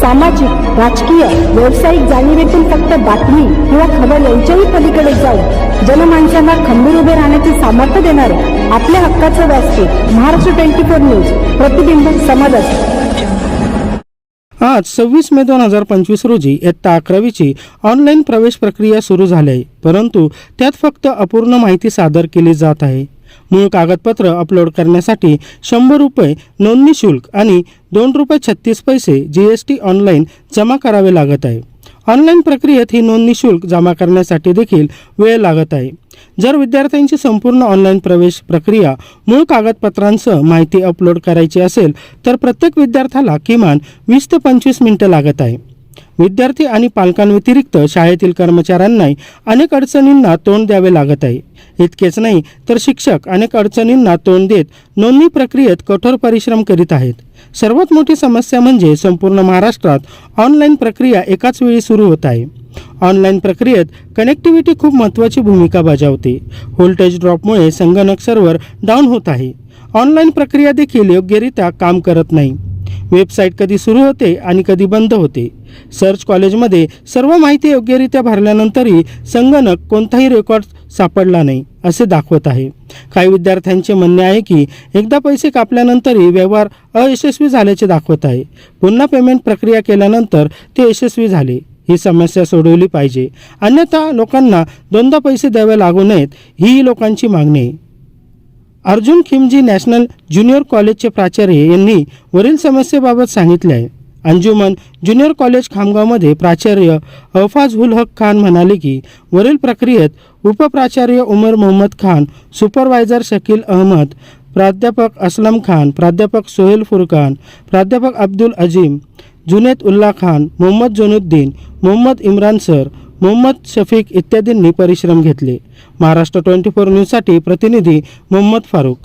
सामाजिक राजकीय व्यावसायिक जाणीवेतून फक्त बातमी किंवा खबर यांच्याही पलीकडे जाऊन जनमानसांना खंबीर उभे राहण्याचे सामर्थ्य देणारे आपल्या हक्काचं व्यासपीठ महाराष्ट्र ट्वेंटी फोर न्यूज प्रतिबिंब समाजात आज सव्वीस मे दोन हजार पंचवीस रोजी इयत्ता अकरावीची ऑनलाईन प्रवेश प्रक्रिया सुरू झाली आहे परंतु त्यात फक्त अपूर्ण माहिती सादर केली जात आहे. मूळ कागदपत्र अपलोड करण्यासाठी शंभर रुपये नोंदणी शुल्क आणि दोन रुपये छत्तीस पैसे जी एस टी ऑनलाईन जमा करावे लागत आहे. ऑनलाईन प्रक्रियेत ही नोंदणी शुल्क जमा करण्यासाठी देखील वेळ लागत आहे. जर विद्यार्थ्यांची संपूर्ण ऑनलाईन प्रवेश प्रक्रिया मूळ कागदपत्रांसह माहिती अपलोड करायची असेल तर प्रत्येक विद्यार्थ्याला किमान वीस ते पंचवीस मिनिटं लागत आहे. विद्यार्थी आणि पालकांव्यतिरिक्त शाळेतील कर्मचाऱ्यांनाही अनेक अडचणींना तोंड द्यावे लागत आहे. इतकेच नाही तर शिक्षक अनेक अडचणींना तोंड देत नोंदणी प्रक्रियेत कठोर परिश्रम करीत आहेत. सर्वात मोठी समस्या म्हणजे संपूर्ण महाराष्ट्रात ऑनलाईन प्रक्रिया एकाच वेळी सुरू होत आहे. ऑनलाईन प्रक्रियेत कनेक्टिव्हिटी खूप महत्त्वाची भूमिका बजावते. व्होल्टेज ड्रॉपमुळे संगणक सर्व्हर डाऊन होत आहे. ऑनलाईन प्रक्रिया देखील योग्यरित्या काम करत नाही. वेबसाईट कधी सुरू होते आणि कधी बंद होते. सर्च कॉलेजमध्ये सर्व माहिती योग्यरित्या भरल्यानंतरही संगणक कोणताही रेकॉर्ड सापडला नाही असे दाखवत आहे. काही विद्यार्थ्यांचे म्हणणे आहे की एकदा पैसे कापल्यानंतरही व्यवहार अयशस्वी झाल्याचे दाखवत आहे. पुन्हा पेमेंट प्रक्रिया केल्यानंतर ते यशस्वी झाले. ही समस्या सोडवली पाहिजे. अन्यथा लोकांना दोनदा पैसे द्यावे लागू नयेत ही लोकांची मागणी आहे. अर्जुन खिमजी नॅशनल ज्युनियर कॉलेजचे प्राचार्य यांनी वरील समस्येबाबत सांगितले आहे अंजुमन ज्युनियर कॉलेज खामगावमध्ये प्राचार्य अफाज उल हक खान म्हणाले की वरील प्रक्रियेत उपप्राचार्य उमर मोहम्मद खान सुपरवायझर शकील अहमद प्राध्यापक असलम खान प्राध्यापक सोहेल फुरकान प्राध्यापक अब्दुल अजीम जुनेद उल्ला खान मोहम्मद जोनुद्दीन मोहम्मद इम्रान सर मोहम्मद शफीक इत्यादींनी परिश्रम घेतले. महाराष्ट्र ट्वेंटी फोर न्यूजसाठी प्रतिनिधी मोहम्मद फारूक.